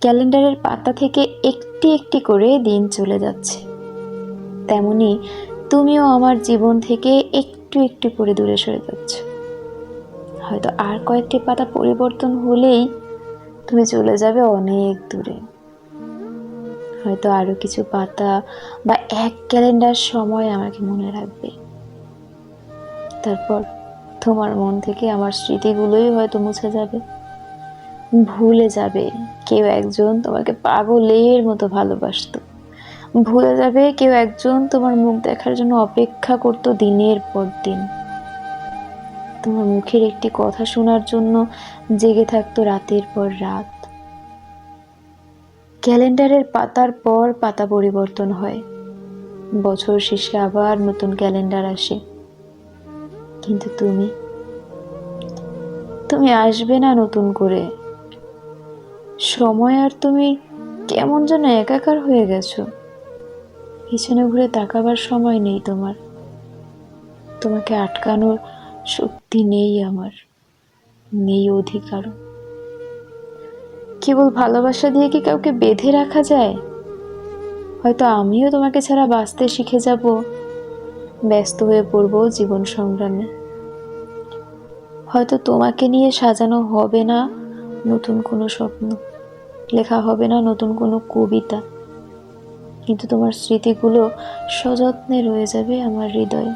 ক্যালেন্ডারের পাতা থেকে একটি একটি করে দিন চলে যাচ্ছে। তেমনি তুমিও আমার জীবন থেকে একটু একটু করে দূরে সরে যাচ্ছ। হয়তো আর কয়েকটি পাতা পরিবর্তন হলেই তুমি চলে যাবে অনেক দূরে। হয়তো আরও কিছু পাতা বা এক ক্যালেন্ডার সময় আমাকে মনে রাখবে। তারপর তোমার মন থেকে আমার স্মৃতিগুলোই হয়তো মুছে যাবে। ভুলে যাবে। কেউ একজন তোমাকে পাগলের মতো ভালোবাসতো। ভুলে যাবে কেউ একজন তোমার মুখ দেখার জন্য অপেক্ষা করতো দিনের পর দিন। তোমার মুখের একটি কথা শোনার জন্য জেগে থাকতো রাতের পর রাত। ক্যালেন্ডারের পাতার পর পাতা পরিবর্তন হয়। বছর শেষে আবার নতুন ক্যালেন্ডার আসে। কিন্তু তুমি? তুমি আসবে না নতুন করে। সময় আর তুমি কেমন যেন একাকার হয়ে গেছো। পিছনে ঘুরে তাকাবার সময় নেই তোমার। তোমাকে আটকানোর শক্তি নেই আমার, নেই অধিকারও কেবল ভালোবাসা দিয়ে কি কাউকে বেঁধে রাখা যায়? হয়তো আমিও তোমাকে ছাড়া বাঁচতে শিখে যাব, ব্যস্ত হয়ে পড়ব জীবন সংগ্রামে। হয়তো তোমাকে নিয়ে সাজানো হবে না নতুন কোনো স্বপ্ন। লেখা হবে না নতুন কোনো কবিতা। কিন্তু তোমার স্মৃতিগুলো সযত্নে রয়ে যাবে আমার হৃদয়ে।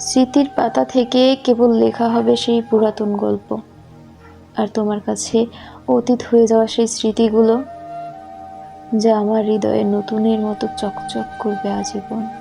স্মৃতির পাতা থেকে কেবল লেখা হবে সেই পুরাতন গল্প। আর তোমার কাছে অতীত হয়ে যাওয়া সেই স্মৃতিগুলো, যা আমার হৃদয়ে নতুনের মতো চকচক করবে আজীবন।